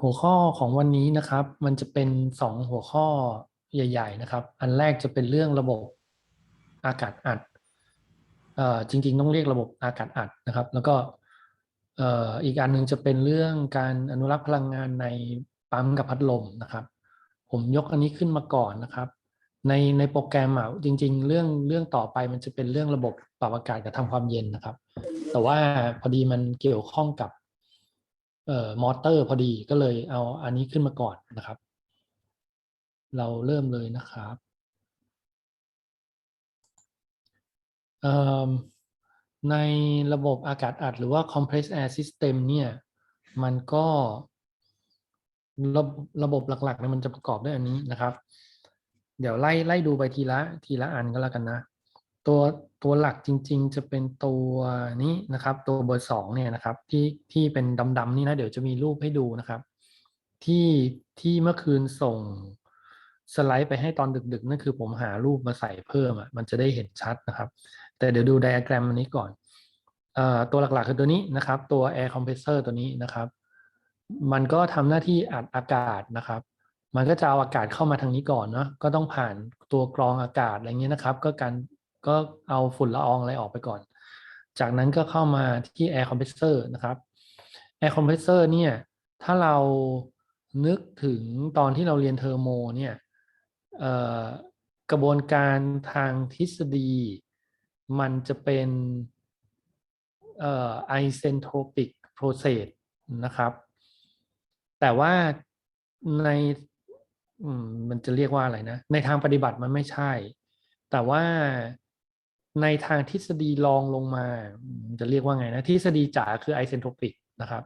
หัวข้อของวันนี้นะครับ มันจะเป็นสองหัวข้อใหญ่ ๆ นะครับ อันแรกจะเป็นเรื่องระบบอากาศอัดอ่อจริง ๆ ต้องเรียกระบบอากาศอัดนะครับ แล้วก็อีกอันหนึ่งจะเป็นเรื่องการอนุรักษ์พลังงานในปั๊มกับพัดลมนะครับ ผมยกอันนี้ขึ้นมาก่อนนะครับ ในในโปรแกรมอะจริง ๆ เรื่องเรื่องต่อไปมันจะเป็นเรื่องระบบปรับอากาศกับทำความเย็นนะครับ แต่ว่าพอดีมันเกี่ยวข้องกับ มอเตอร์พอดีก็เลยเอาอันนี้ขึ้นมาก่อนนะครับ เราเริ่มเลยนะครับในระบบอากาศอัดหรือว่า compressed air system เนี่ย มันก็ระบระบบหลักๆเนี่ยมันจะประกอบด้วยอันนี้นะครับ เดี๋ยวไล่ไล่ดูไปทีละทีละอันก็แล้วกันนะ ตัวตัวหลักจริง ๆ จะเป็นตัวนี้นะครับ ตัวเบอร์สองเนี่ยนะครับ ที่ที่เป็นดำๆนี่นะเดี๋ยวจะมีรูปให้ดูนะครับ ที่ที่เมื่อคืนส่งสไลด์ไปให้ตอนดึกๆนั่นคือผมหารูปมาใส่เพิ่มอะมันจะได้เห็นชัดนะครับ แต่เดี๋ยวดูไดอะแกรมอันนี้ก่อนเอ่อตัวหลักๆคือตัวนี้นะครับ ตัว air compressor ตัวนี้นะครับ มันก็ทำหน้าที่อัดอากาศนะครับ มันก็จะเอาอากาศเข้ามาทางนี้ก่อนเนาะก็ต้องผ่านตัวกรองอากาศอะไรเงี้ยนะครับ ก็การ ก็เอาฝุ่นละอองอะไรออกไปก่อน จากนั้นก็เข้ามาที่ air compressor นะครับ air compressor เนี่ยถ้าเรานึกถึงตอนที่เราเรียนเทอร์โมเนี่ยกระบวนการทางทฤษฎี มันจะเป็นเอ่อ isentropic process นะครับ แต่ว่าในมันจะเรียกว่าอะไรนะ ในทางปฏิบัติมันไม่ใช่ แต่ว่า ในทางทฤษฎีรองลงมา จะเรียกว่าไงนะทฤษฎีจ๋าคือไอเซนโทรปิกนะครับ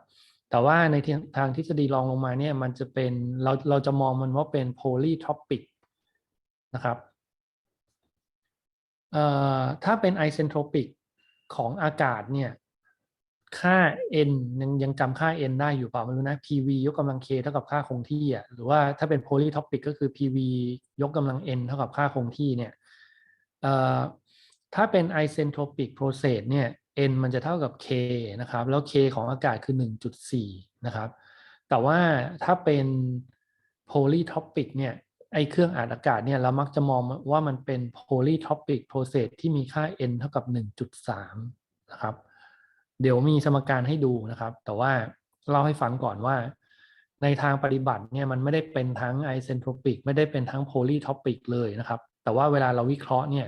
แต่ว่าในทางทฤษฎีรองลงมาเนี่ยมันจะเป็นเราเราจะมองมันว่าเป็นโพลีทอปิกนะครับถ้าเป็นไอเซนโทรปิกของอากาศเนี่ยค่า n ยังยังจำค่า n ได้อยู่เปล่าไม่รู้นะ pv ยกกำลัง k เท่ากับค่าคงที่อะหรือว่าถ้าเป็น polytropic ก็คือ pv ยกกำลัง n เท่ากับค่าคงที่เนี่ย ถ้าเป็น isentropic process เนี่ย n มันจะเท่ากับ k นะครับ แล้ว k ของอากาศคือ 1.4 นะครับ แต่ว่าถ้าเป็น polytropic เนี่ยไอเครื่องอัดอากาศเนี่ยเรามักจะมองว่ามันเป็น polytropic process ที่มีค่า n เท่ากับ 1.3 นะครับ เดี๋ยวมีสมการให้ดูนะครับ แต่ว่าเล่าให้ฟังก่อนว่า ในทางปฏิบัติเนี่ยมันไม่ได้เป็นทั้ง isentropic ไม่ได้เป็นทั้ง polytropic เลยนะครับ แต่ว่าเวลาเราวิเคราะห์เนี่ย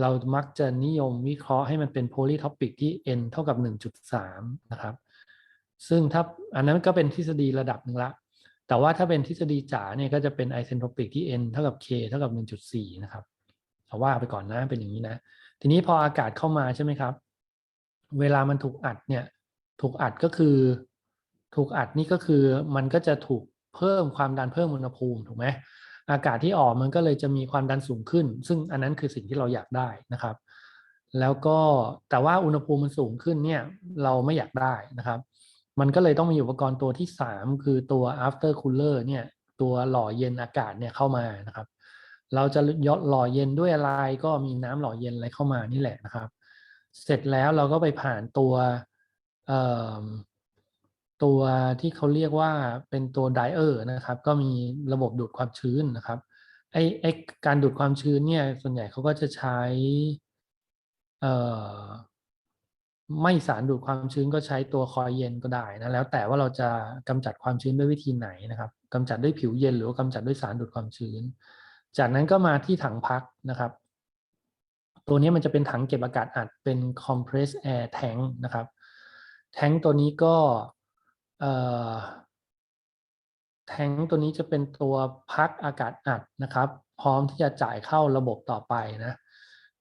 เรามักจะนิยมวิเคราะห์ให้มันเป็น polytropic ที่ n เท่ากับ 1.3 นะครับ ซึ่งถ้าอันนั้นก็เป็นทฤษฎีระดับหนึ่งละ แต่ว่าถ้าเป็นทฤษฎีจ๋าเนี่ยก็จะเป็น isentropic ที่ n เท่ากับ k เท่ากับ 1.4 นะครับเอาว่าไปก่อนนะเป็นอย่างนี้นะ ทีนี้พออากาศเข้ามาใช่ไหมครับ เวลามันถูกอัดเนี่ย ถูกอัดก็คือ ถูกอัดนี่ก็คือมันก็จะถูกเพิ่มความดันเพิ่มอุณหภูมิถูกไหม อากาศที่ออกมันก็เลยจะมีความดันสูงขึ้น ซึ่งอันนั้นคือสิ่งที่เราอยากได้นะครับ แล้วก็แต่ว่าอุณหภูมิมันสูงขึ้นเนี่ยเราไม่อยากได้นะครับ มันก็เลยต้องมีอุปกรณ์ตัวที่ 3 คือตัว after cooler เนี่ยตัวหล่อเย็นอากาศเนี่ยเข้ามานะครับ เราจะยดหล่อเย็นด้วยอะไรก็มีน้ำหล่อเย็นอะไรเข้ามานี่แหละนะครับ เสร็จแล้วเราก็ไปผ่านตัว ตัวที่เขาเรียกว่าเป็นตัวไดเออร์นะครับ ก็มีระบบดูดความชื้นนะครับไอไอการดูดความชื้นเนี่ยส่วนใหญ่เขาก็จะใช้เอ่อไม่สารดูดความชื้นก็ใช้ตัวคอยเย็นก็ได้นะแล้วแต่ว่าเราจะกำจัดความชื้นด้วยวิธีไหนนะครับกำจัดด้วยผิวเย็นหรือว่ากำจัดด้วยสารดูดความชื้น จากนั้นก็มาที่ถังพักนะครับ ตัวนี้มันจะเป็นถังเก็บอากาศอัดเป็น compress air tank นะครับแทงตัวนี้ก็ แทงตัวนี้จะเป็นตัวพักอากาศอัดนะครับ พร้อมที่จะจ่ายเข้าระบบต่อไปนะ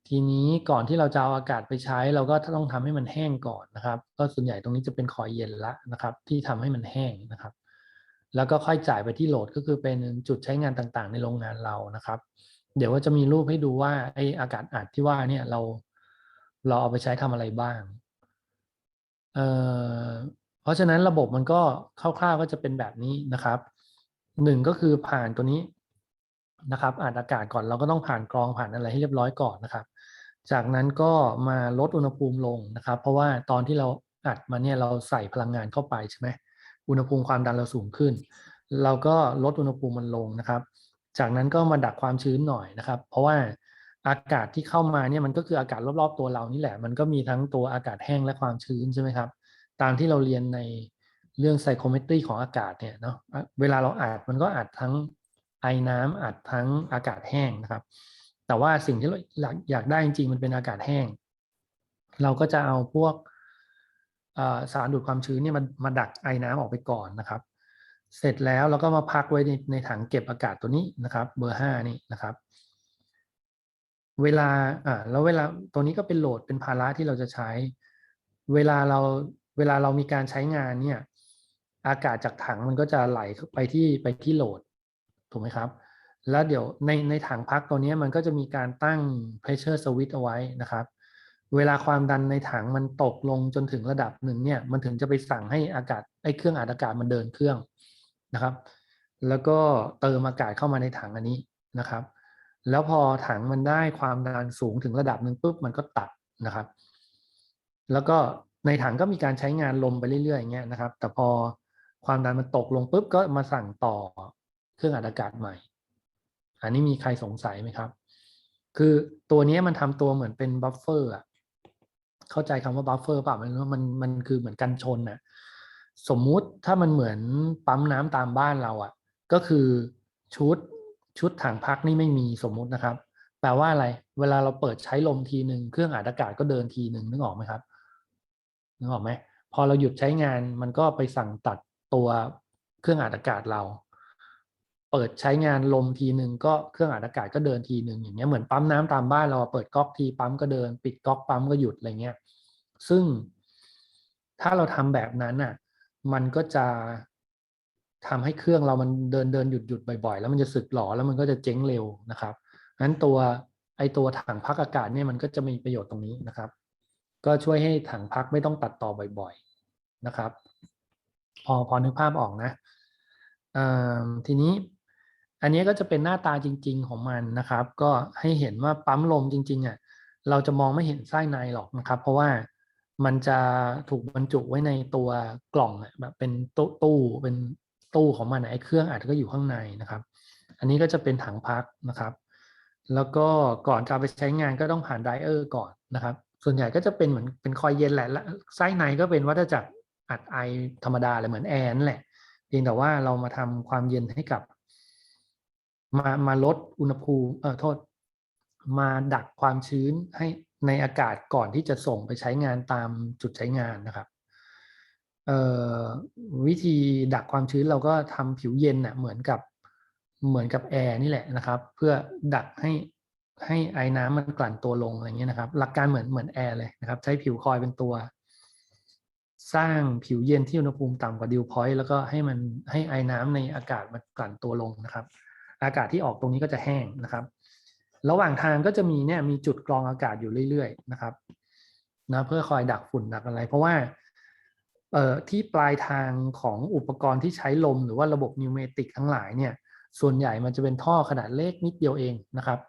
ทีนี้ก่อนที่เราจะเอาอากาศไปใช้ เราก็ต้องทำให้มันแห้งก่อนนะครับ ก็ส่วนใหญ่ตรงนี้จะเป็นคอยเย็นละนะครับ ที่ทำให้มันแห้งนะครับ แล้วก็ค่อยจ่ายไปที่โหลดก็คือเป็นจุดใช้งานต่างๆ ในโรงงานเรานะครับ เดี๋ยวว่าจะมีรูปให้ดูว่าไออากาศอัดที่ว่าเนี่ยเราเราเอาไปใช้ทำอะไรบ้างเอ่อ เพราะฉะนั้นระบบมันก็คร่าวๆก็จะเป็นแบบนี้นะครับหนึ่งก็คือผ่านตัวนี้นะครับอัดอากาศก่อนเราก็ต้องผ่านกรองผ่านอะไรให้เรียบร้อยก่อนนะครับ จากนั้นก็มาลดอุณหภูมิลงนะครับ เพราะว่าตอนที่เราอัดมาเนี่ยเราใส่พลังงานเข้าไปใช่ไหมอุณหภูมิความดันเราสูงขึ้น เราก็ลดอุณหภูมิมันลงนะครับ จากนั้นก็มาดักความชื้นหน่อยนะครับ เพราะว่าอากาศที่เข้ามาเนี่ยมันก็คืออากาศรอบๆตัวเรานี่แหละ มันก็มีทั้งตัวอากาศแห้งและความชื้นใช่ไหมครับ ตามที่เราเรียนในเรื่องไซโครเมตรีของอากาศเนี่ยเนาะเวลาเราอัดมันก็อัดทั้งไอน้ำอัดทั้งอากาศแห้งนะครับ แต่ว่าสิ่งที่เราอยากได้จริงๆมันเป็นอากาศแห้ง เราก็จะเอาพวกสารดูดความชื้นเนี่ยมันมาดักไอน้ำออกไปก่อนนะครับ เสร็จแล้วเราก็มาพักไว้ในในถังเก็บอากาศตัวนี้นะครับ เบอร์ห้านี่นะครับ เวลาอ่าแล้วเวลาตัวนี้ก็เป็นโหลดเป็นภาระที่เราจะใช้ เวลาเรา เวลาเรามีการใช้งานเนี่ย อากาศจากถังมันก็จะไหลไปที่ไปที่โหลด ถูกไหมครับ แล้วเดี๋ยวในในถังพักตัวนี้มันก็จะมีการตั้ง pressure switch เอาไว้นะครับ เวลาความดันในถังมันตกลงจนถึงระดับหนึ่งเนี่ย มันถึงจะไปสั่งให้อากาศไอ้เครื่องอัดอากาศมันเดินเครื่องนะครับ แล้วก็เติมอากาศเข้ามาในถังอันนี้นะครับ แล้วพอถังมันได้ความดันสูงถึงระดับหนึ่งปุ๊บมันก็ตัดนะครับ แล้วก็ ในถังก็มีการใช้งานลมไปเรื่อยๆอย่างเงี้ยนะครับ แต่พอความดันมันตกลงปุ๊บก็มาสั่งต่อเครื่องอัดอากาศใหม่ อันนี้มีใครสงสัยไหมครับ คือตัวนี้มันทำตัวเหมือนเป็นบัฟเฟอร์อะเข้าใจคำว่าบัฟเฟอร์ป่ะมันมันมันคือเหมือนกันชนอะสมมุติถ้ามันเหมือนปั๊มน้ำตามบ้านเราอะ ก็คือชุดชุดถังพักนี่ไม่มีสมมุตินะครับ แปลว่าอะไร เวลาเราเปิดใช้ลมทีหนึ่งเครื่องอัดอากาศก็เดินทีหนึ่งนึกออกไหมครับ นึกออกไหมพอเราหยุดใช้งานมันก็ไปสั่งตัดตัวเครื่องอัดอากาศเรา เปิดใช้งานลมทีหนึ่งก็เครื่องอัดอากาศก็เดินทีหนึ่งอย่างเงี้ยเหมือนปั๊มน้ำตามบ้านเราเปิดก๊อกทีปั๊มก็เดิน ปิดก๊อกปั๊มก็หยุดอะไรเงี้ยซึ่งถ้าเราทำแบบนั้นอะ มันก็จะทำให้เครื่องเรามันเดินเดินหยุดหยุดบ่อยๆ แล้วมันจะสึกหลอแล้วมันก็จะเจ๊งเร็วนะครับนั้นตัวไอตัวถังพักอากาศเนี่ยมันก็จะมีประโยชน์ตรงนี้นะครับ ก็ช่วยให้ถังพักไม่ต้องตัดต่อบ่อยๆนะครับ พอพอนึกภาพออกนะทีนี้อันนี้ก็จะเป็นหน้าตาจริง ๆของมันนะครับ ก็ให้เห็นว่าปั๊มลมจริงๆอะเราจะมองไม่เห็นไส้ในหรอกนะครับ เพราะว่ามันจะถูกบรรจุไว้ในตัวกล่องแบบเป็นตู้ตู้เป็นตู้ของมันไอ้เครื่องอัดก็อยู่ข้างในนะครับ อันนี้ก็จะเป็นถังพักนะครับ แล้วก็ก่อนจะไปใช้งานก็ต้องผ่านไดเออร์ก่อนนะครับ ส่วนใหญ่ก็จะเป็นเหมือนเป็นคอยเย็นแหละและไส้ในก็เป็นวัฏจักรอัดไอธรรมดาเลยเหมือนแอร์นั่นแหละเพียงแต่ว่าเรามาทำความเย็นให้กับ มามาลดอุณหภูมิเออโทษ มาดักความชื้นให้ในอากาศก่อนที่จะส่งไปใช้งานตามจุดใช้งานนะครับวิธีดักความชื้นเราก็ทำผิวเย็นน่ะเหมือนกับเหมือนกับแอร์นี่แหละนะครับ เพื่อดักให้ ให้ไอ้น้ำมันกลั่นตัวลงอะไรเงี้ยนะครับ หลักการเหมือนเหมือนแอร์เลยนะครับ ใช้ผิวคอยเป็นตัว สร้างผิวเย็นที่อุณหภูมิต่ำกว่าดิวพอยต์แล้วก็ให้มันให้ไอ้น้ำในอากาศมันกลั่นตัวลงนะครับ อากาศที่ออกตรงนี้ก็จะแห้งนะครับ ระหว่างทางก็จะมีเนี่ยมีจุดกรองอากาศอยู่เรื่อยๆนะครับนะเพื่อคอยดักฝุ่นดักอะไร เพราะว่าเอ่อที่ปลายทางของอุปกรณ์ที่ใช้ลมหรือว่าระบบนิวเมติกทั้งหลายเนี่ย ส่วนใหญ่มันจะเป็นท่อขนาดเล็กนิดเดียวเองนะครับ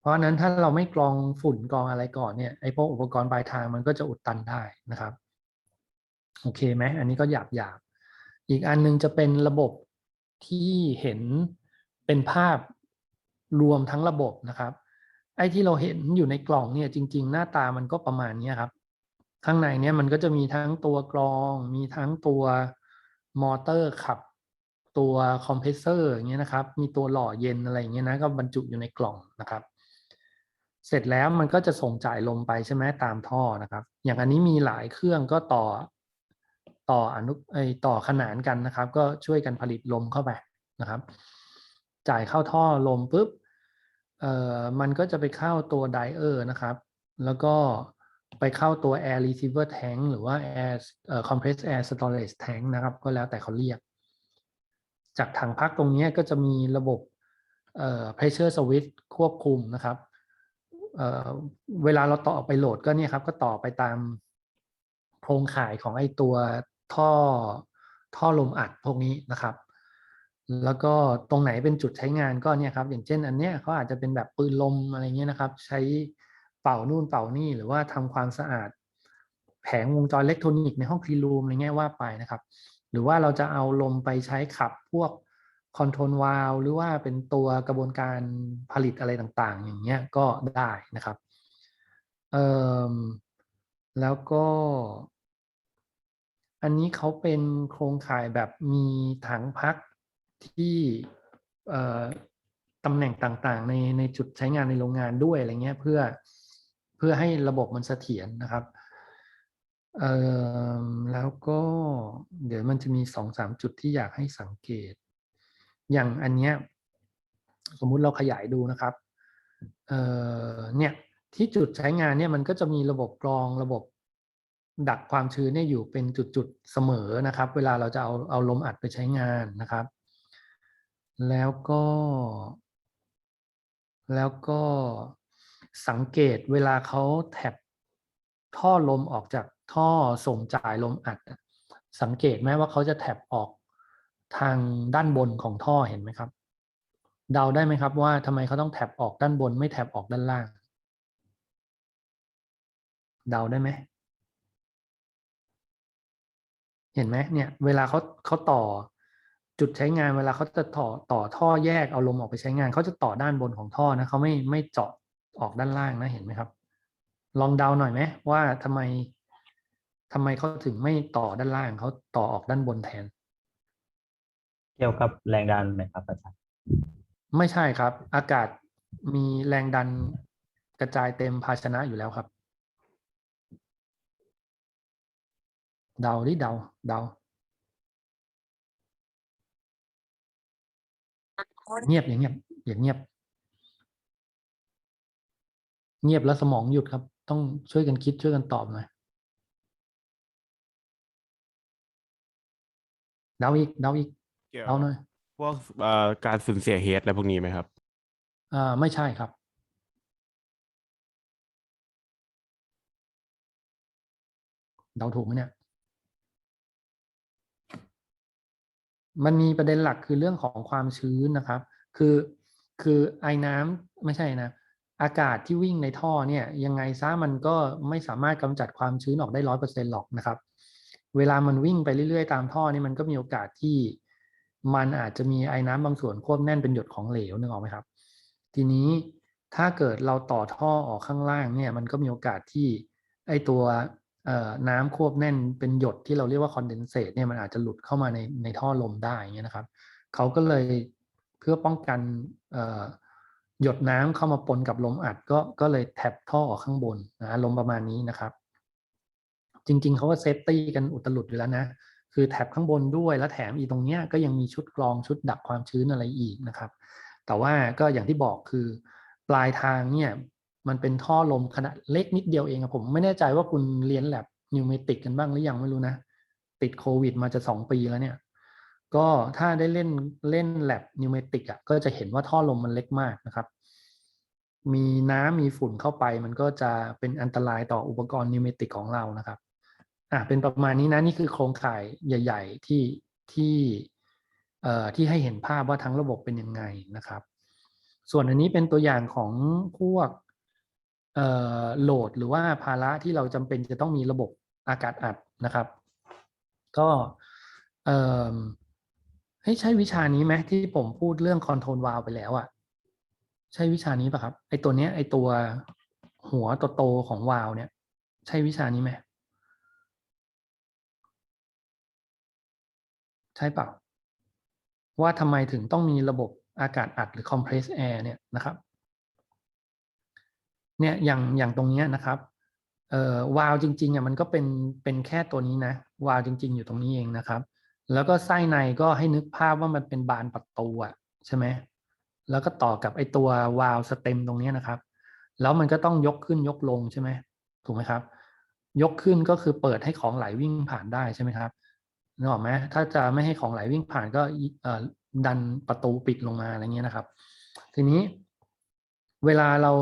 เพราะนั้นถ้าเราไม่กรองฝุ่นกรองอะไรก่อนเนี่ยไอ้พวกอุปกรณ์ปลายทางมันก็จะอุดตันได้นะครับ โอเคไหมอันนี้ก็หยาบหยาบอีกอันนึงจะเป็นระบบที่เห็นเป็นภาพรวมทั้งระบบนะครับ ไอ้ที่เราเห็นอยู่ในกล่องเนี่ยจริง ๆ หน้าตามันก็ประมาณนี้ครับ ข้างในเนี้ยมันก็จะมีทั้งตัวกรอง มีทั้งตัวมอเตอร์ขับ ตัวคอมเพรสเซอร์อย่างเงี้ยนะครับ มีตัวหล่อเย็นอะไรอย่างเงี้ยนะก็บรรจุอยู่ในกล่องนะครับ เสร็จแล้วมันก็จะส่งจ่ายลมไปใช่ไหมตามท่อนะครับ อย่างอันนี้มีหลายเครื่องก็ต่อต่ออนุไอต่อขนานกันนะครับ ก็ช่วยกันผลิตลมเข้าไปนะครับ จ่ายเข้าท่อลมปุ๊บเอ่อมันก็จะไปเข้าตัวไดเออร์นะครับ แล้วก็ไปเข้าตัว air receiver tank หรือว่า air compressed air storage tank นะครับ ก็แล้วแต่เขาเรียก จากถังพักตรงนี้ก็จะมีระบบเอ่อ pressure switch ควบคุมนะครับ เวลาเราต่อไปโหลดก็เนี่ยครับ ก็ต่อไปตามโครงข่ายของไอตัวท่อท่อลมอัดพวกนี้นะครับ แล้วก็ตรงไหนเป็นจุดใช้งานก็เนี่ยครับ อย่างเช่น อันเนี้ยเขาอาจจะเป็นแบบปืนลมอะไรเงี้ยนะครับ ใช้เป่านู่นเป่านี่หรือว่าทำความสะอาดแผแผงวงจรอิเล็กทรอนิกส์ในห้องคลีนรูมอะไรเงี้ยว่าไปนะครับ หรือว่าเราจะเอาลมไปใช้ขับพวก คอนโทรลวาลหรือว่าเป็นตัวกระบวนการผลิตอะไรต่างๆ อย่างเงี้ยก็ได้นะครับเอ่อแล้วก็ อันนี้เขาเป็นโครงข่ายแบบมีถังพักที่เอ่อตำแหน่งต่างๆ ในในจุดใช้งานในโรงงานด้วยอะไรเงี้ยเพื่อเพื่อให้ระบบมันเสถียรนะครับเอ่อแล้วก็เดี๋ยวมันจะมีสองสามจุดที่อยากให้สังเกต อย่างอันเนี้ยสมมุติเราขยายดูนะครับเอ่อเนี่ยที่จุดใช้งานเนี่ยมันก็จะมีระบบกรองระบบดักความชื้นเนี่ยอยู่เป็นจุดๆเสมอนะครับ เวลาเราจะเอาเอาลมอัดไปใช้งานนะครับ แล้วก็ แล้วก็สังเกตเวลาเขาแท็บท่อลมออกจากท่อส่งจ่ายลมอัด สังเกตไหมว่าเขาจะแท็บออก ทางด้านบนของท่อเห็นไหมครับ เดาได้ไหมครับว่าทำไมเขาต้องแท็บออกด้านบนไม่แท็บออกด้านล่าง เดาได้ไหมเห็นไหมเนี่ยเวลาเขาเขาต่อจุดใช้งานเวลาเขาจะต่อต่อท่อแยกเอาลมออกไปใช้งานเขาจะต่อด้านบนของท่อนะเขาไม่ไม่เจาะออกด้านล่างนะเห็นไหมครับ ลองเดาหน่อยไหมว่าทำไมทำไมเขาถึงไม่ต่อด้านล่างเขาต่อออกด้านบนแทน เกี่ยวกับแรงดันไหมครับอาจารย์ไม่ใช่ครับ อากาศมีแรงดันกระจายเต็มภาชนะอยู่แล้วครับ เดาดิเดา เดา เงียบอย่างเงียบอย่างเงียบ เงียบแล้วสมองหยุดครับ ต้องช่วยกันคิดช่วยกันตอบหน่อยเดาอีกเดาอีก เกี่ยวเดาหน่อยพวกเอ่อการสูญเสียเฮดอะไรพวกนี้ไหมครับ อ่าไม่ใช่ครับ เดาถูกไหมเนี่ย มันมีประเด็นหลักคือเรื่องของความชื้นนะครับ คือคือไอ้น้ำไม่ใช่นะ อากาศที่วิ่งในท่อเนี่ย ยังไงซะมันก็ไม่สามารถกำจัดความชื้นออกได้ร้อยเปอร์เซ็นหรอกนะครับ เวลามันวิ่งไปเรื่อยๆ ตามท่อนี่มันก็มีโอกาสที่ มันอาจจะมีไอ้น้ำบางส่วนควบแน่นเป็นหยดของเหลวนึกออกไหมครับ ทีนี้ถ้าเกิดเราต่อท่อออกข้างล่างเนี่ย มันก็มีโอกาสที่ไอตัวน้ำควบแน่นเป็นหยดที่เราเรียกว่าคอนเดนเซตเนี่ยมันอาจจะหลุดเข้ามาในในท่อลมได้เงี้ยนะครับเขาก็เลยเพื่อป้องกันหยดน้ำเข้ามาปนกับลมอัดก็ก็เลยแท็บท่อออกข้างบนนะลมประมาณนี้นะครับ จริง ๆเขาก็เซฟตี้กันอุตลุดอยู่แล้วนะ คือแท็บข้างบนด้วยแล้วแถมอีตรงเนี้ยก็ยังมีชุดกรองชุดดักความชื้นอะไรอีกนะครับ แต่ว่าก็อย่างที่บอกคือปลายทางเนี่ยมันเป็นท่อลมขนาดเล็กนิดเดียวเองอะผมไม่แน่ใจว่าคุณเรียนแลบนิวเมติกกันบ้างหรือยังไม่รู้นะ ติดโควิดมาจะสองปีแล้วเนี่ย ก็ถ้าได้เล่นเล่นแลบนิวเมติกอะก็จะเห็นว่าท่อลมมันเล็กมากนะครับ มีน้ำมีฝุ่นเข้าไปมันก็จะเป็นอันตรายต่ออุปกรณ์นิวเมติกของเรานะครับ อะเป็นประมาณนี้นะนี่คือโครงข่ายใหญ่ ๆ ที่ที่เอ่อที่ให้เห็นภาพว่าทั้งระบบเป็นยังไงนะครับ ส่วนอันนี้เป็นตัวอย่างของพวกเอ่อโหลดหรือว่าภาระที่เราจำเป็นจะต้องมีระบบอากาศอัดนะครับ ก็เอ่อให้ใช้วิชานี้ไหมที่ผมพูดเรื่องคอนโทรลวาลไปแล้วอะ่ะใช่วิชานี้ป่ะครับไอตัวเนี้ยไอตัวหัวโตๆของวาลเนี่ย ใช่วิชานี้ไหม ใช่เปล่า ว่าทำไมถึงต้องมีระบบอากาศอัดหรือ compress air เนี่ยนะครับเนี่ยอย่างอย่างตรงนี้นะครับเอ่อวาล์วจริงๆอะมันก็เป็นเป็นแค่ตัวนี้นะวาล์วจริง ๆ อยู่ตรงนี้เองนะครับ แล้วก็ไส้ในก็ให้นึกภาพว่ามันเป็นบานประตูอะใช่ไหมแล้วก็ต่อกับไอตัววาล์วสเต็มตรงนี้นะครับ แล้วมันก็ต้องยกขึ้นยกลงใช่ไหมถูกไหมครับ ยกขึ้นก็คือเปิดให้ของไหลวิ่งผ่านได้ใช่ไหมครับ นึกออกไหมถ้าจะไม่ให้ของไหลวิ่งผ่านก็ดันประตูปิดลงมาอะไรเงี้ยนะครับ ทีนี้เวลาเรา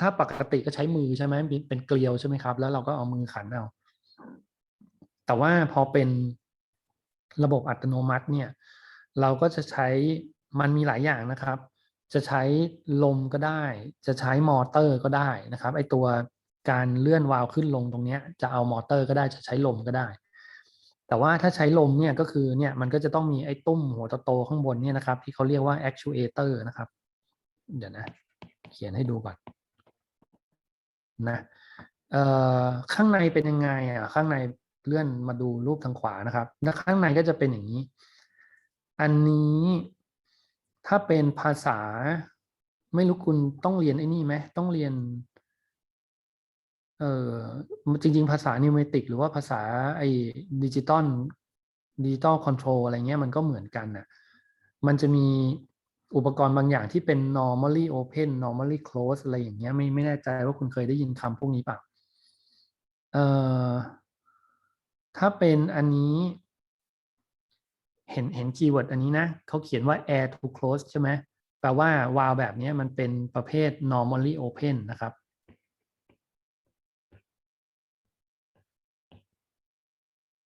ถ้าปกติก็ใช้มือใช่ไหมเป็นเกลียวใช่ไหมครับ แล้วเราก็เอามือขันเอาแต่ว่าพอเป็นระบบอัตโนมัติเนี่ย เราก็จะใช้มันมีหลายอย่างนะครับ จะใช้ลมก็ได้ จะใช้มอเตอร์ก็ได้นะครับไอตัวการเลื่อนวาล์วขึ้นลงตรงเนี้ยจะเอามอเตอร์ก็ได้จะใช้ลมก็ได้ แต่ว่าถ้าใช้ลมเนี่ยก็คือเนี่ยมันก็จะต้องมีไอ้ตุ้มหัวโตๆข้างบนเนี่ยนะครับ ที่เขาเรียกว่า actuator นะครับ เดี๋ยวนะ เขียนให้ดูก่อนนะเอ่อข้างในเป็นยังไงอะข้างในเลื่อนมาดูรูปทางขวานะครับแล้วข้างในก็จะเป็นอย่างนี้ อันนี้ถ้าเป็นภาษา ไม่รู้คุณต้องเรียนไอ้นี่ไหมต้องเรียน เออจริง ๆ ภาษานิวเมติก หรือว่าภาษาไอ้ดิจิตอลดิจิตอลคอนโทรลอะไรเงี้ยมันก็เหมือนกันน่ะมันจะมีอุปกรณ์บางอย่างที่เป็น normally open normally close อะไรอย่างเงี้ยไม่ไม่แน่ใจว่าคุณเคยได้ยินคำพวกนี้ป่าเอ่อถ้าเป็นอันนี้ เห็นเห็นคีย์เวิร์ดอันนี้นะเขาเขียนว่า air to close ใช่ไหมแปลว่าวาล์วแบบนี้มันเป็นประเภท normally open นะครับ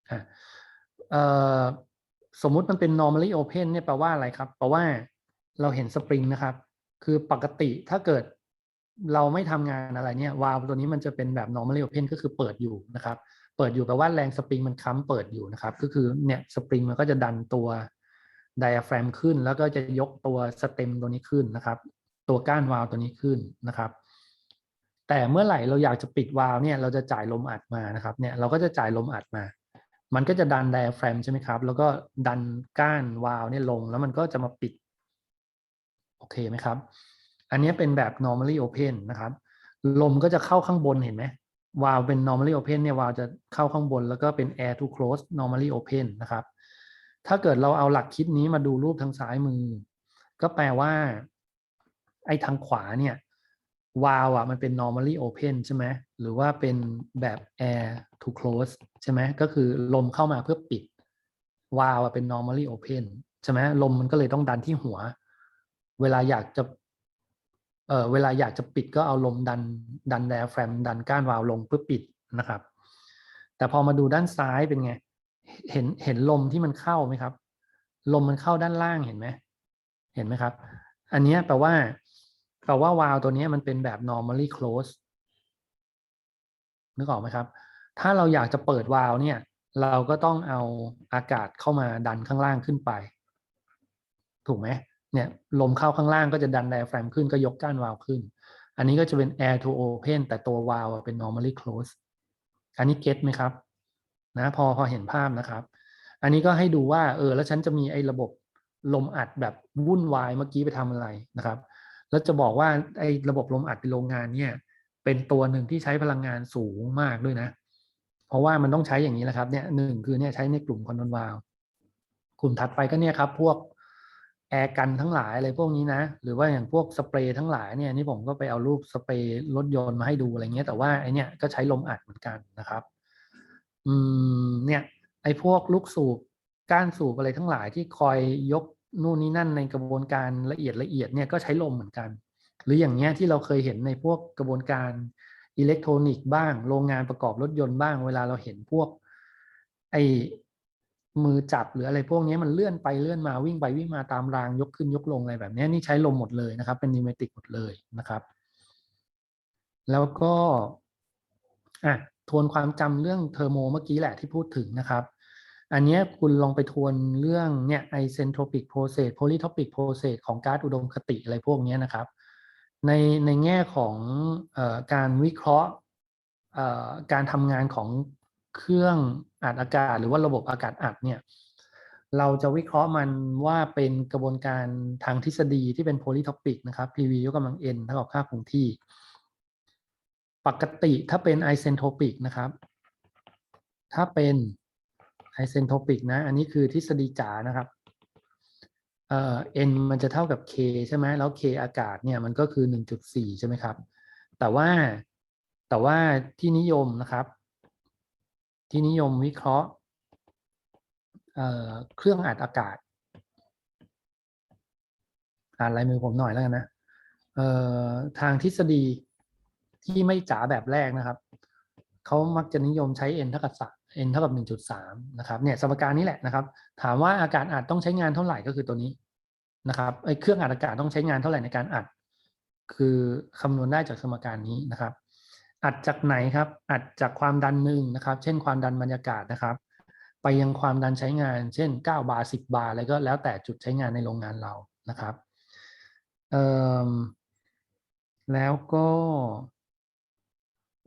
อะเอ่อ สมมุติมันเป็น normally open เนี่ยแปลว่าอะไรครับ แปลว่าเราเห็นสปริงนะครับ คือปกติถ้าเกิดเราไม่ทำงานอะไรเนี่ยวาล์วตัวนี้มันจะเป็นแบบ normally open ก็คือเปิดอยู่นะครับ เปิดอยู่แปลว่าแรงสปริงมันค้ำเปิดอยู่นะครับ ก็คือเนี่ยสปริงมันก็จะดันตัวไดอะแฟรมขึ้น แล้วก็จะยกตัวสเต็มตัวนี้ขึ้นนะครับ ตัวก้านวาล์วตัวนี้ขึ้นนะครับ แต่เมื่อไหร่เราอยากจะปิดวาล์วเนี่ยเราจะจ่ายลมอัดมานะครับ เนี่ยเราก็จะจ่ายลมอัดมา มันก็จะดันไดอะแฟรมใช่ไหมครับ แล้วก็ดันก้านวาล์วเนี่ยลง แล้วมันก็จะมาปิด โอเคไหมครับ อันนี้เป็นแบบ normally open นะครับ ลมก็จะเข้าข้างบนเห็นไหมวาล์วเป็น normally open เนี่ยวาล์วจะเข้าข้างบน แล้วก็เป็น air to close normally open นะครับ ถ้าเกิดเราเอาหลักคิดนี้มาดูรูปทางซ้ายมือ ก็แปลว่า ไอ้ทางขวาเนี่ย วาล์วอะมันเป็น normally open ใช่ไหมหรือว่าเป็นแบบ air to close ใช่ไหมก็คือลมเข้ามาเพื่อปิดวาล์วอะเป็น normally open ใช่ไหมลมมันก็เลยต้องดันที่หัว เวลาอยากจะเออเวลาอยากจะปิดก็เอาลมดันดันไดอะแฟรมดันก้านวาล์วลงเพื่อปิดนะครับ แต่พอมาดูด้านซ้ายเป็นไง เห็นเห็นลมที่มันเข้าไหมครับ ลมมันเข้าด้านล่างเห็นไหมเห็นไหมครับ อันนี้แปลว่า แปลว่าวาล์วตัวนี้มันเป็นแบบ normally close นึกออกไหมครับ ถ้าเราอยากจะเปิดวาล์วเนี่ย เราก็ต้องเอาอากาศเข้ามาดันข้างล่างขึ้นไป ถูกไหมเนี่ยลมเข้าข้างล่างก็จะดันไดอะแฟรมขึ้นก็ยกก้านวาล์วขึ้น อันนี้ก็จะเป็น air to open แต่ตัววาล์วเป็น normally close อันนี้เก็ตไหมครับนะพอพอเห็นภาพนะครับ อันนี้ก็ให้ดูว่าเออแล้วฉันจะมีไอ้ระบบลมอัดแบบวุ่นวายเมื่อกี้ไปทำอะไรนะครับ แล้วจะบอกว่าไอ้ระบบลมอัดในโรงงานเนี่ย เป็นตัวหนึ่งที่ใช้พลังงานสูงมากด้วยนะ เพราะว่ามันต้องใช้อย่างนี้แหละครับเนี่ยหนึ่งคือเนี่ยใช้ในกลุ่มคอนโทรลวาลกลุ่มถัดไปก็เนี่ยครับ พวกแอร์กันทั้งหลายอะไรพวกนี้นะ หรือว่าอย่างพวกสเปรย์ทั้งหลายเนี่ยนี่ผมก็ไปเอารูปสเปรย์รถยนต์มาให้ดูอะไรเงี้ยแต่ว่าไอเนี่ยก็ใช้ลมอัดเหมือนกันนะครับ อืมเนี่ย ไอ้พวกลูกสูบก้านสูบอะไรทั้งหลายที่คอยยก นู่นนี่นั่นในกระบวนการละเอียดละเอียดเนี่ยก็ใช้ลมเหมือนกัน หรืออย่างเงี้ยที่เราเคยเห็นในพวกกระบวนการอิเล็กทรอนิกส์บ้าง โรงงานประกอบรถยนต์บ้าง เวลาเราเห็นพวก ไอมือจับหรืออะไรพวกนี้มันเลื่อนไปเลื่อนมาวิ่งไปวิ่งมาตามรางยกขึ้นยกลงอะไรแบบนี้นี่ใช้ลมหมดเลยนะครับ เป็นนิวเมติกหมดเลยนะครับ แล้วก็อะทวนความจำเรื่องเทอร์โมเมื่อกี้แหละที่พูดถึงนะครับ อันนี้คุณลองไปทวนเรื่องเนี่ยไอเซนโทรปิกโปรเซสโพลีทอปิกโปรเซสของก๊าซอุดมคติอะไรพวกนี้นะครับ ในในแง่ของอการวิเคราะห์การทำงานของเครื่องอัดอากาศ หรือว่าระบบอากาศอัดเนี่ยเราจะวิเคราะห์มันว่าเป็นกระบวนการทางทฤษฎีที่เป็นโพลีทอปิกนะครับ PV ยกกำลัง n เท่ากับค่าคงที่ ปกติถ้าเป็นไอเซนโทรปิกนะครับ ถ้าเป็น ไอเซนโทปิกนะ อันนี้คือทฤษฎีจ๋านะครับ เอ่อ n มันจะเท่ากับ k ใช่ไหมแล้ว k อากาศเนี่ยมันก็คือ 1.4 ใช่ไหมครับ แต่ว่าแต่ว่าที่นิยมนะครับ ที่นิยมวิเคราะห์เอ่อเครื่องอัดอากาศอ่านลายมือผมหน่อยแล้วกันนะเอ่อทางทฤษฎีที่ไม่จ๋าแบบแรกนะครับเขามักจะนิยมใช้ n เท่ากับ3 n เท่ากับ1.3นะครับเนี่ยสมการนี้แหละนะครับ ถามว่าอากาศอัดต้องใช้งานเท่าไหร่ก็คือตัวนี้นะครับไอ้เครื่องอัดอากาศต้องใช้งานเท่าไหร่ในการอัด คือคำนวณได้จากสมการนี้นะครับ อัดจากไหนครับ อัดจากความดันหนึ่งนะครับ เช่นความดันบรรยากาศนะครับ ไปยังความดันใช้งาน เช่น 9 บาร์ 10 บาร์อะไรก็แล้วแต่จุดใช้งานในโรงงานเรานะครับแล้วก็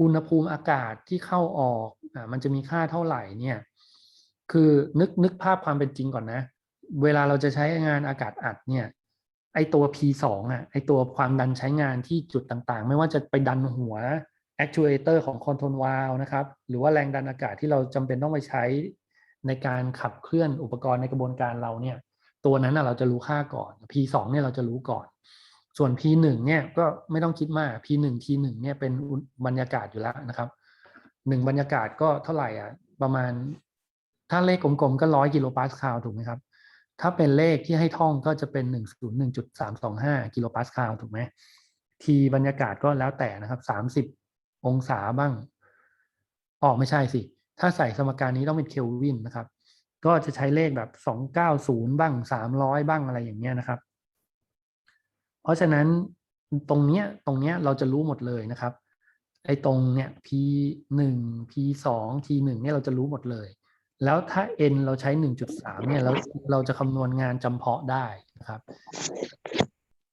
อุณหภูมิอากาศที่เข้าออก อะมันจะมีค่าเท่าไหร่เนี่ยคือนึกนึกภาพความเป็นจริงก่อนนะ เวลาเราจะใช้งานอากาศอัดเนี่ยไอตัว P2 อะไอตัวความดันใช้งานที่จุดต่างๆ ไม่ว่าจะไปดันหัว actuator ของ control valve นะครับ หรือว่าแรงดันอากาศที่เราจำเป็นต้องไปใช้ในการขับเคลื่อนอุปกรณ์ในกระบวนการเราเนี่ย ตัวนั้นนะเราจะรู้ค่าก่อน P2 เนี่ยเราจะรู้ก่อน ส่วน P1 เนี่ยก็ไม่ต้องคิดมาก P1 T1 เนี่ยเป็นบรรยากาศอยู่แล้วนะครับ หนึ่งบรรยากาศก็เท่าไหร่อะประมาณ ถ้าเลขกลมๆก็ร้อยกิโลปาสคาลถูกไหมครับ ถ้าเป็นเลขที่ให้ท่องก็จะเป็นหนึ่งศูนย์หนึ่งจุดสามสองห้ากิโลปาสคาลถูกไหมทีบรรยากาศก็แล้วแต่นะครับสามสิบองศาบ้างออกไม่ใช่สิ ถ้าใส่สมการนี้ต้องเป็นเคลวินนะครับ ก็จะใช้เลขแบบสองเก้าศูนย์บ้างสามร้อยบ้างอะไรอย่างเงี้ยนะครับ เพราะฉะนั้นตรงเนี้ยตรงเนี้ยเราจะรู้หมดเลยนะครับ ไอ้ตรงเนี้ย p หนึ่ง p สอง t หนึ่งเนี่ยเราจะรู้หมดเลย แล้วถ้า n เราใช้ 1.3 เนี่ยเราเราจะคำนวณงานจำเพาะได้นะครับ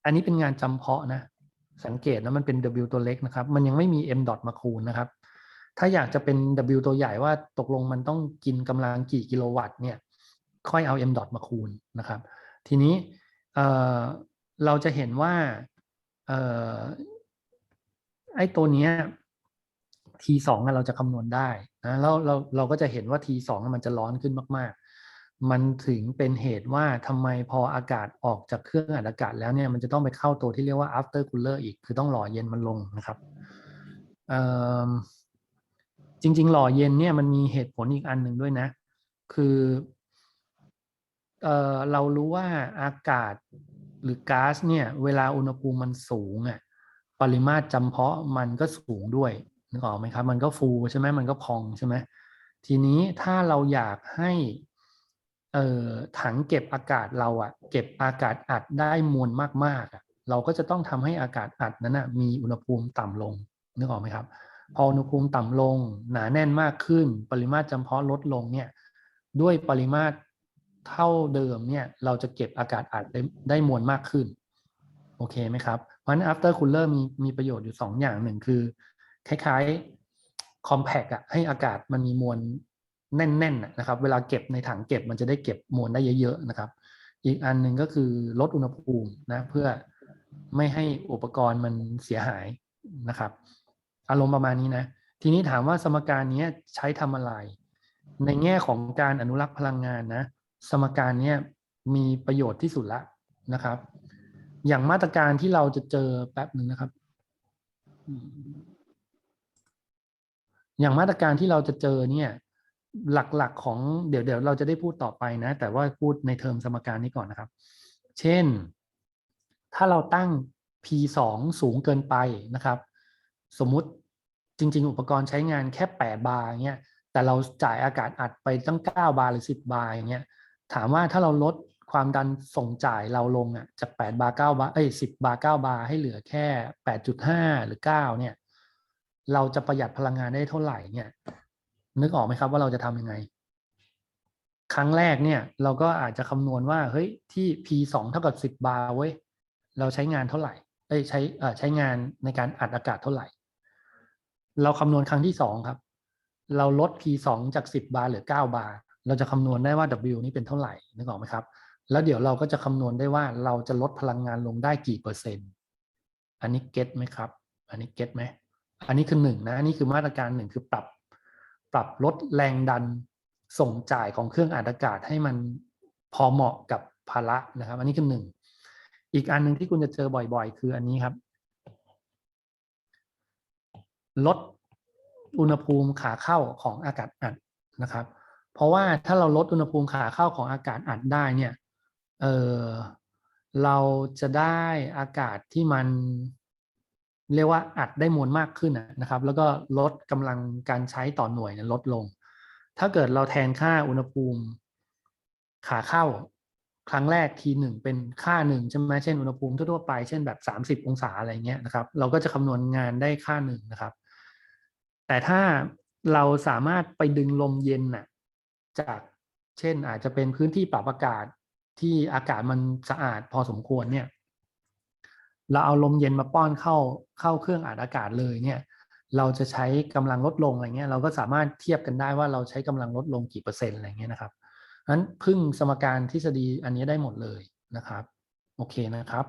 อันนี้เป็นงานจำเพาะนะ สังเกตนะมันเป็น w ตัวเล็กนะครับ มันยังไม่มี m dot มาคูณนะครับ ถ้าอยากจะเป็น w ตัวใหญ่ว่าตกลงมันต้องกินกำลังกี่กิโลวัตต์เนี่ย ค่อยเอา m dot มาคูณนะครับ ทีนี้เอ่อเราจะเห็นว่าเอ่อไอ้ตัวเนี้ย T สองเราจะคำนวณได้นะแล้วเราเราก็จะเห็นว่า T สองมันจะร้อนขึ้นมากๆ มันถึงเป็นเหตุว่าทำไมพออากาศออกจากเครื่องอัดอากาศแล้วเนี่ยมันจะต้องไปเข้าตัวที่เรียกว่า after cooler อีกคือต้องหล่อเย็นมันลงนะครับจริง ๆ หล่อเย็นเนี่ยมันมีเหตุผลอีกอันหนึ่งด้วยนะ คือเอ่อเรารู้ว่าอากาศหรือก๊าซเนี่ย เวลาอุณหภูมิมันสูงอะปริมาตรจำเพาะมันก็สูงด้วย นึกออกไหมครับ มันก็ฟูใช่ไหมมันก็พองใช่ไหมทีนี้ถ้าเราอยากให้เอ่อถังเก็บอากาศเราอะเก็บอากาศอัดได้มวลมากๆอะเราก็จะต้องทำให้อากาศอัดนั้นอะมีอุณหภูมิต่ำลงนึกออกไหมครับ พออุณหภูมิต่ำลง หนาแน่นมากขึ้น ปริมาตรจำเพาะลดลงเนี่ยด้วยปริมาตรเท่าเดิมเนี่ยเราจะเก็บอากาศอัดได้ได้มวลมากขึ้น โอเคไหมครับเพราะฉะนั้น after cooler มีมีประโยชน์อยู่ 2 อย่างหนึ่งคือ คล้ายๆ compact อะให้อากาศมันมีมวลแน่นๆนะครับ เวลาเก็บในถังเก็บมันจะได้เก็บมวลได้เยอะๆนะครับ อีกอันหนึ่งก็คือลดอุณหภูมินะเพื่อไม่ให้อุปกรณ์มันเสียหายนะครับ อารมณ์ประมาณนี้นะ ทีนี้ถามว่าสมการนี้ใช้ทำอะไร ในแง่ของการอนุรักษ์พลังงานนะ สมการนี้มีประโยชน์ที่สุดละนะครับ อย่างมาตรการที่เราจะเจอแป๊บหนึ่งนะครับ อย่างมาตรการที่เราจะเจอเนี่ยหลักๆของเดี๋ยวเดี๋ยวเราจะได้พูดต่อไปนะ แต่ว่าพูดในเทอมสมการนี้ก่อนนะครับ เช่น ถ้าเราตั้ง P2 สูงเกินไปนะครับ สมมุติจริง ๆ อุปกรณ์ใช้งานแค่ 8 บาร์เงี้ยแต่เราจ่ายอากาศอัดไปตั้ง 9 บาร์หรือ 10 บาร์อย่างเงี้ยถามว่าถ้าเราลดความดันส่งจ่ายเราลงอะจาก 8 บาร์ 9 บาร์เอ้ย10 บาร์ 9 บาร์ให้เหลือแค่ 8.5 หรือ 9 เนี่ย เราจะประหยัดพลังงานได้เท่าไหร่เนี่ย นึกออกไหมครับว่าเราจะทำยังไง ครั้งแรกเนี่ย เราก็อาจจะคำนวณว่าเฮ้ยที่ P2 เท่ากับ10บาร์เว้ยเราใช้งานเท่าไหร่เอ้ยใช้เอ่อใช้งานในการอัดอากาศเท่าไหร่ เราคำนวณครั้งที่สองครับ เราลด P2 จาก10บาร์เหลือ9บาร์เราจะคำนวณได้ว่า W นี่เป็นเท่าไหร่นึกออกไหมครับ แล้วเดี๋ยวเราก็จะคำนวณได้ว่าเราจะลดพลังงานลงได้กี่เปอร์เซ็นต์ อันนี้เก็ตไหมครับ อันนี้เก็ตไหม อันนี้คือหนึ่งนะอันนี้คือมาตรการหนึ่งคือปรับปรับลดแรงดันส่งจ่ายของเครื่องอัดอากาศให้มันพอเหมาะกับภาระนะครับ อันนี้คือหนึ่งอีกอันหนึ่งที่คุณจะเจอบ่อยๆ คืออันนี้ครับ ลดอุณหภูมิขาเข้าของอากาศอัดนะครับ เพราะว่าถ้าเราลดอุณหภูมิขาเข้าของอากาศอัดได้เนี่ยเออเราจะได้อากาศที่มัน เรียกว่าอัดได้มวลมากขึ้นนะครับ แล้วก็ลดกำลังการใช้ต่อหน่วยลดลง ถ้าเกิดเราแทนค่าอุณหภูมิขาเข้าครั้งแรกทีหนึ่งเป็นค่าหนึ่งใช่ไหมเช่นอุณหภูมิทั่วไปเช่นแบบ 30 องศาอะไรเงี้ยนะครับ เราก็จะคำนวณงานได้ค่าหนึ่งนะครับ แต่ถ้าเราสามารถไปดึงลมเย็นน่ะจากเช่นอาจจะเป็นพื้นที่ปรับอากาศที่อากาศมันสะอาดพอสมควรเนี่ย เราเอาลมเย็นมาป้อนเข้าเข้าเครื่องอัดอากาศเลยเนี่ยเราจะใช้กำลังลดลงอะไรเงี้ยเราก็สามารถเทียบกันได้ว่าเราใช้กำลังลดลงกี่เปอร์เซ็นต์อะไรเงี้ยนะครับนั้นพึ่งสมการทฤษฎีอันนี้ได้หมดเลยนะครับ โอเคนะครับ